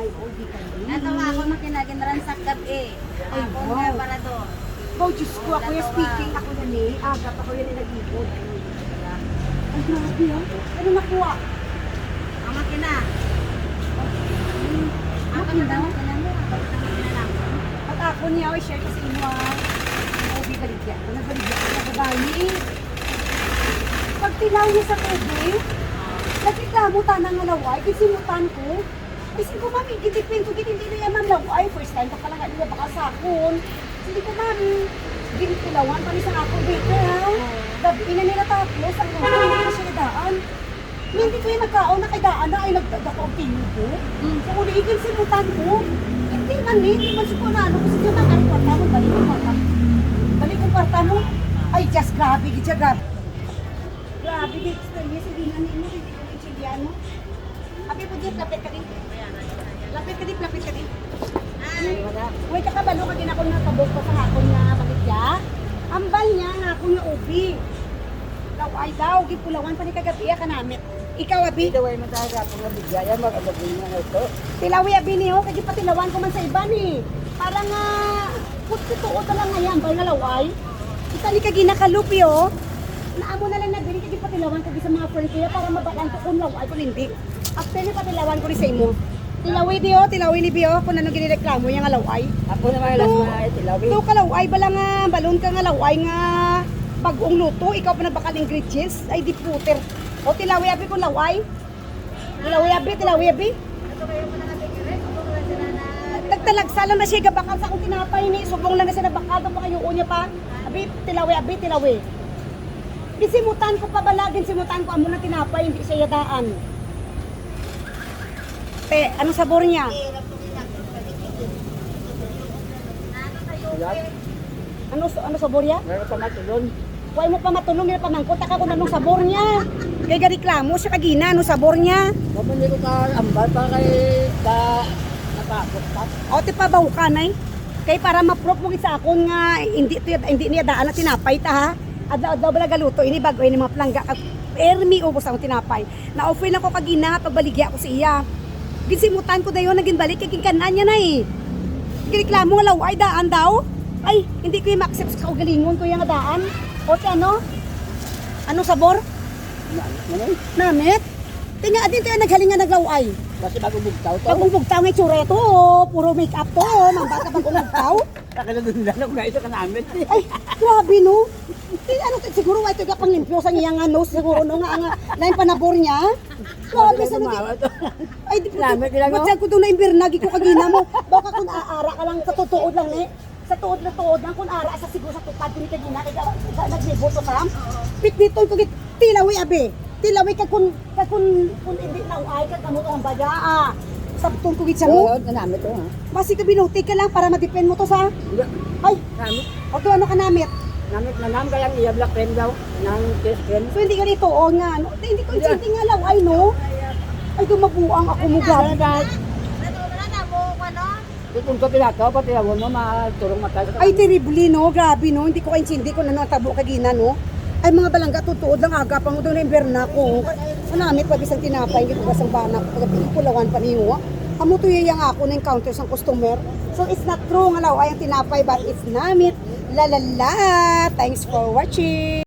May OB ka rin. Natawa ako makinagin ransak gabi. Ay, Ako wow. nga para doon. Oh, Diyos ko, ako yung speaking. Ako yan eh. Agap ako yan yung nag-ibod. Ay, grabe ah. Ano nakuha? Ang makina. Ako Makina? na makina mo. Ako na. At ako niya, ay share ko sa inyo ah. OB baligya. Ano baligya? Ano babayi? Pag tilaw niya sa tubig, nagreklamo tanang nga laway, kisimutan ko. Ay, sige ko, mami, gitipin ko, gitin dito yan, ma'am, laway. First time pa pala nga nila baka sakon. Sige ko, mami, ginitilawan pa ni sa ako dito, ha? Gabi na nila tapos, ang mga hindi siya. May Hindi ko yung nagkaon na kay daan na ay nagdadak ang tingin ko. So, kung iigil simutan ko, hindi man eh, hindi man siguro na ano, kasi dyan na kari kwarta mo, balik ko kwarta. Balik ko kwarta mo. Ay, just grabe, gitsa grabe. Grabe, Dexter, yes, hindi na ninyo, hindi ko naintindihan po, Jeff, lapit ka din. Lapit ka din, lapit ka din. Uy, kakabalo ka din ako na tabok ko sa hakon nga maligya. Ambal niya nga ako nga ubi. Daw ay daw, gipulawan pa ni kagabi ka namit. Ikaw abi, Ito ay matara kung nabigyan yan, mag-abagin mo na ito. tilawi abi niyo, kaya patilawan ko man sa iba ni. Para nga, putituot na lang ngayon, bay nga laway. Kita ni kagina kalupi oh. Naamo na lang nabili kaya patilawan ko sa mga friend ko ya para mabalan ko kung laway kung hindi. After ni patilawan ko ni sa imo. Tilawi di oh, tilawi ni Bio, kung ano ginireklamo yung nga laway. Ako naman alas Ito- na itilawi. Ito kalaway bala nga, balon ka nga laway nga bagong luto, ikaw pa nabakal ingredients, ay di puter. O tilawi abi kung laway. Tilawi abi, tilawi abi. Nagtalagsa lang na siya gabakal sa akong tinapay ni, subong lang na siya nabakal, pa kayo niya pa. Abi, tilawi abi, tilawi. Gisimutan ko pa bala, gisimutan ko amo na tinapay, hindi siya yadaan. Te, anong sabor niya? Ano ano sabor niya? Meron pa matulon. Huwag mo pa matulong nila pamangkot, taka kung anong sabor niya. Kaya gareklamo siya kagina, ano sabor niya. Mabili ko ka ambal pa kay ka napakot pa. O, ti pa ka na Kaya para ma-proof mo sa akon nga, hindi, hindi niya daan na tinapay ta ha. Adlaw-adlaw bala galuto, ini bago ini mga plangga. Ermi ubos ang tinapay. Na-offer lang ko kagina, pagbaligya ko sa iya. Ginsimutan ko dayon, naging balik, kaging kanan niya na eh. Gareklamo nga law, ay daan daw. Ay, hindi ko yung ma-accept sa kaugalingon ko yung daan. O, ti ano? Sabor? Ano eh? Namit? Tinga din tayo naghalinga naglaway. Kasi bago bugtaw to. Pag bugtaw ngay tsura oh, puro make-up to. Mambata pag bugtaw. Kakala doon lang ako ito ka namin. Ay, grabe no. Di, ano, to, siguro ito ka pang limpyo sa iyang ano, siguro no, nga, nga, lain panabor niya. Grabe sa Tumawa to. Ay, di lang, Ba't ko doon na imbirnagi ko kagina mo? Baka kung aara ka lang sa totoo lang eh. Sa tuod na tuod lang, kung ara sa siguro sa tupad ko ni kagina, kaya nagbiboto ka. Pit dito ko git, tilawi abe. Tilawi ka kung, ka kung, kung hindi na uay ka gamot ang baga. Ah. Sabtong ko git sa mo. Oo, namin to ha. Basi ka binuti ka lang para ma-depend mo to sa. Ay, Namit. o to ano ka namit? Namit na nam kayang iya black cream daw. Nang test cream. So hindi ka dito, o nga, no? Hindi ko, hindi nga lang, ay no? Ay, dumabuang ako mo, na ano? Kung ka pinakaw, pati ako mo, maturong mata sa Ay, terribly, no? Grabe, no? Hindi ko kaintindi kung ano ang tabo kagina, no? Ay, mga balangga, tutuod lang aga pang doon na imberna ko. Manamit pa bisang tinapay, hindi ko basang bana ko. Pagkabi, kulawan pa niyo. Amo to yung ako na encounter sa customer. So, it's not true nga law ay ang tinapay, but it's namit. La la la! Thanks for watching!